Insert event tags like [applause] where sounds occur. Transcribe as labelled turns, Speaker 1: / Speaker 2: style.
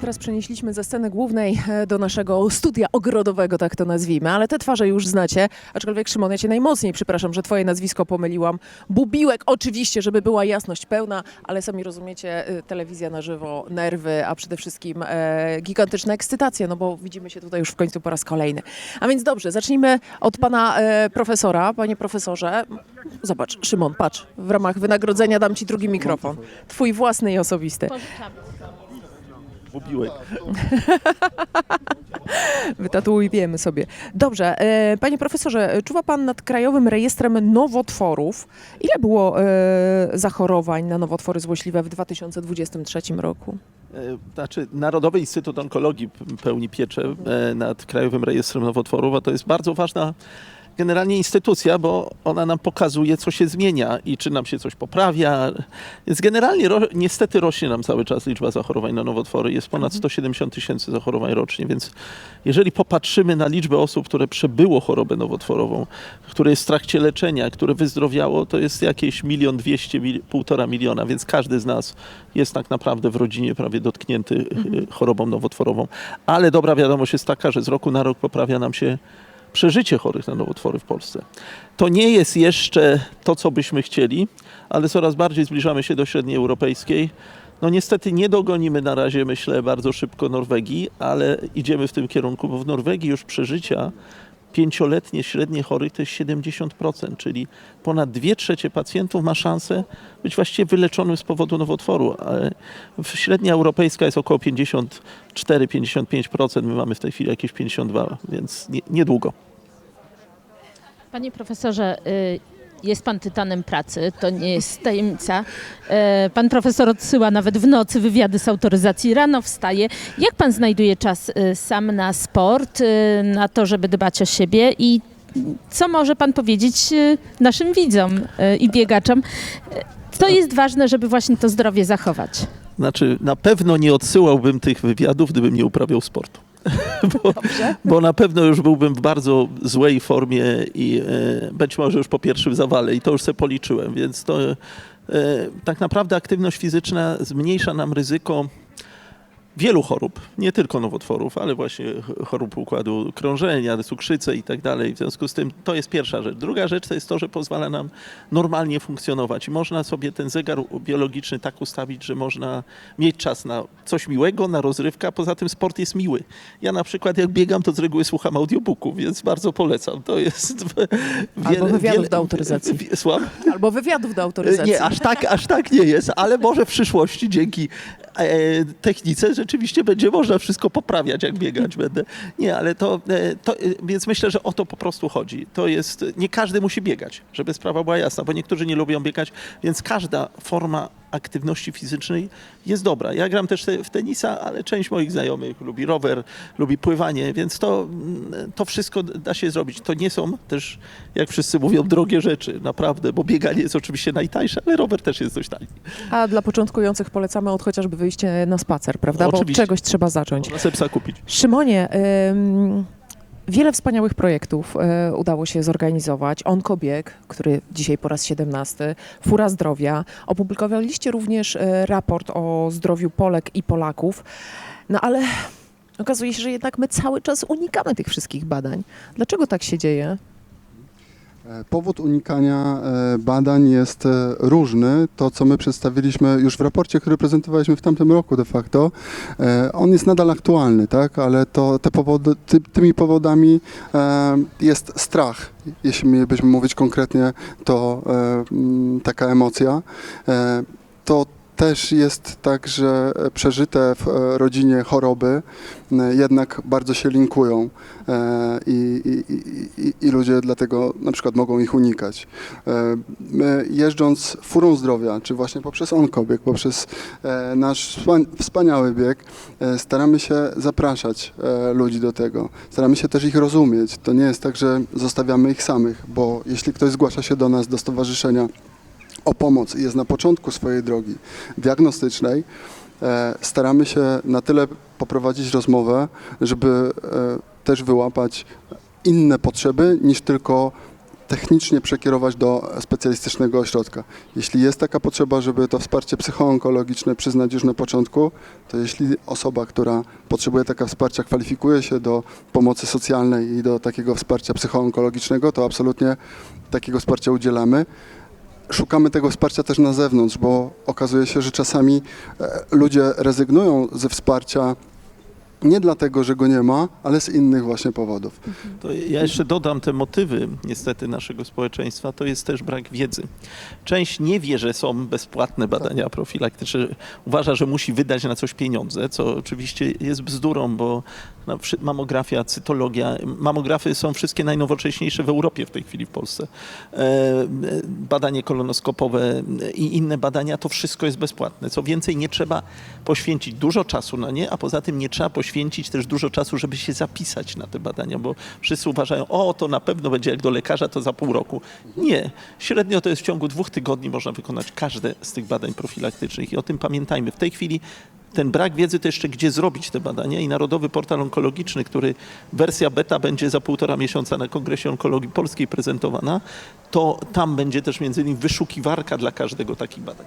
Speaker 1: teraz przenieśliśmy ze sceny głównej e, do naszego studia ogrodowego, tak to nazwijmy, ale te twarze już znacie, aczkolwiek Szymon, ja cię najmocniej przepraszam, że twoje nazwisko pomyliłam. Bubiłek, oczywiście, żeby była jasność pełna, ale sami rozumiecie, e, telewizja na żywo, nerwy, a przede wszystkim e, gigantyczna ekscytacja, no bo widzimy się tutaj już w końcu po raz kolejny. A więc dobrze, zacznijmy od pana e, profesora. Panie profesorze, zobacz, Szymon, patrz, w ramach wynagrodzenia dam ci drugi mikrofon. Twój własny i osobisty.
Speaker 2: Bubiłek. [laughs]
Speaker 1: Wytatuujemy sobie. Dobrze, e, panie profesorze, czuwa pan nad Krajowym Rejestrem Nowotworów. Ile było e, zachorowań na nowotwory złośliwe w 2023 roku?
Speaker 2: E, Znaczy, Narodowy Instytut Onkologii pełni pieczę e, nad Krajowym Rejestrem Nowotworów, a to jest bardzo ważna generalnie instytucja, bo ona nam pokazuje, co się zmienia i czy nam się coś poprawia. Więc generalnie ro, niestety rośnie nam cały czas liczba zachorowań na nowotwory. Jest ponad 170 tysięcy zachorowań rocznie, więc jeżeli popatrzymy na liczbę osób, które przebyło chorobę nowotworową, które jest w trakcie leczenia, które wyzdrowiało, to jest jakieś milion dwieście, półtora miliona, więc każdy z nas jest tak naprawdę w rodzinie prawie dotknięty y, chorobą nowotworową. Ale dobra wiadomość jest taka, że z roku na rok poprawia nam się przeżycie chorych na nowotwory w Polsce. To nie jest jeszcze to, co byśmy chcieli, ale coraz bardziej zbliżamy się do średniej europejskiej. No niestety nie dogonimy na razie, myślę, bardzo szybko Norwegii, ale idziemy w tym kierunku, bo w Norwegii już przeżycia pięcioletnie średnie chorych to jest 70%, czyli ponad 2 trzecie pacjentów ma szansę być właściwie wyleczonym z powodu nowotworu. Średnia europejska jest około 54-55%, my mamy w tej chwili jakieś 52%, więc nie, niedługo.
Speaker 3: Panie profesorze, y, jest pan tytanem pracy, to nie jest tajemnica. E, Pan profesor odsyła nawet w nocy wywiady z autoryzacji, rano wstaje. Jak pan znajduje czas y, sam na sport, y, na to, żeby dbać o siebie i co może pan powiedzieć y, naszym widzom y, i biegaczom? Y, Co jest ważne, żeby właśnie to zdrowie zachować?
Speaker 2: Znaczy, na pewno nie odsyłałbym tych wywiadów, gdybym nie uprawiał sportu. [laughs] bo, bo na pewno już byłbym w bardzo złej formie i e, być może już po pierwszym zawale i to już sobie policzyłem, więc to e, tak naprawdę aktywność fizyczna zmniejsza nam ryzyko wielu chorób, nie tylko nowotworów, ale właśnie ch- chorób układu krążenia, cukrzycę i tak dalej. W związku z tym to jest pierwsza rzecz. Druga rzecz to jest to, że pozwala nam normalnie funkcjonować. Można sobie ten zegar biologiczny tak ustawić, że można mieć czas na coś miłego, na rozrywkę, a poza tym sport jest miły. Ja na przykład jak biegam, to z reguły słucham audiobooków, więc bardzo polecam. To jest
Speaker 1: Albo wywiadów do autoryzacji. [laughs]
Speaker 2: Słucham?
Speaker 1: Albo wywiadów do autoryzacji.
Speaker 2: Nie, aż tak, aż tak nie jest, ale może w przyszłości dzięki technice rzeczywiście będzie można wszystko poprawiać, jak biegać będę. Nie, ale to, e, to, e, więc myślę, że o to po prostu chodzi. To jest, nie każdy musi biegać, żeby sprawa była jasna, bo niektórzy nie lubią biegać, więc każda forma aktywności fizycznej jest dobra. Ja gram też te- w tenisa, ale część moich znajomych lubi rower, lubi pływanie, więc to, mm, to wszystko da się zrobić. To nie są też, jak wszyscy mówią, drogie rzeczy, naprawdę, bo bieganie jest oczywiście najtańsze, ale rower też jest dość tani.
Speaker 1: A dla początkujących polecamy od chociażby wyjście na spacer, prawda? Bo od
Speaker 2: Oczywiście.
Speaker 1: czegoś trzeba zacząć.
Speaker 2: Można sobie psa kupić.
Speaker 1: Szymonie, ym, wiele wspaniałych projektów y, udało się zorganizować. Onkobieg, który dzisiaj po raz 17, Fura Zdrowia. Opublikowaliście również y, raport o zdrowiu Polek i Polaków. No ale okazuje się, że jednak my cały czas unikamy tych wszystkich badań. Dlaczego tak się dzieje?
Speaker 4: E, Powód unikania e, badań jest e, różny. To, co my przedstawiliśmy już w raporcie, który prezentowaliśmy w tamtym roku de facto, on jest nadal aktualny, tak? ale to te powody, ty, tymi powodami jest strach. Jeśli mielibyśmy mówić konkretnie, to taka emocja. To też jest tak, że przeżyte w e, rodzinie choroby e, jednak bardzo się linkują e, i, i, i, i- ludzie dlatego na przykład mogą ich unikać. E, My jeżdżąc furą zdrowia, czy właśnie poprzez onkobieg, poprzez e, nasz wspan- wspaniały bieg, e, staramy się zapraszać e, ludzi do tego. Staramy się też ich rozumieć. To nie jest tak, że zostawiamy ich samych, bo jeśli ktoś zgłasza się do nas, do stowarzyszenia, o pomoc i jest na początku swojej drogi diagnostycznej, e, staramy się na tyle poprowadzić rozmowę, żeby e, też wyłapać inne potrzeby niż tylko technicznie przekierować do specjalistycznego ośrodka. Jeśli jest taka potrzeba, żeby to wsparcie psychoonkologiczne przyznać już na początku, to jeśli osoba, która potrzebuje takiego wsparcia, kwalifikuje się do pomocy socjalnej i do takiego wsparcia psychoonkologicznego, to absolutnie takiego wsparcia udzielamy. Szukamy tego wsparcia też na zewnątrz, bo okazuje się, że czasami e, ludzie rezygnują ze wsparcia nie dlatego, że go nie ma, ale z innych właśnie powodów.
Speaker 2: To ja jeszcze dodam te motywy niestety naszego społeczeństwa, to jest też brak wiedzy. Część nie wie, że są bezpłatne badania profilaktyczne, uważa, że musi wydać na coś pieniądze, co oczywiście jest bzdurą, bo no, mamografia, cytologia, mamografy są wszystkie najnowocześniejsze w Europie w tej chwili w Polsce. E, e, Badanie kolonoskopowe e, i inne badania, to wszystko jest bezpłatne. Co więcej, nie trzeba poświęcić dużo czasu na nie, a poza tym nie trzeba poświęcić też dużo czasu, żeby się zapisać na te badania, bo wszyscy uważają, o to na pewno będzie jak do lekarza, to za pół roku. Nie. Średnio to jest w ciągu dwóch tygodni można wykonać każde z tych badań profilaktycznych i o tym pamiętajmy. W tej chwili ten brak wiedzy to jeszcze gdzie zrobić te badania i Narodowy Portal Onkologiczny, który wersja beta będzie za półtora miesiąca na Kongresie Onkologii Polskiej prezentowana, to tam będzie też między innymi wyszukiwarka dla każdego takich badań.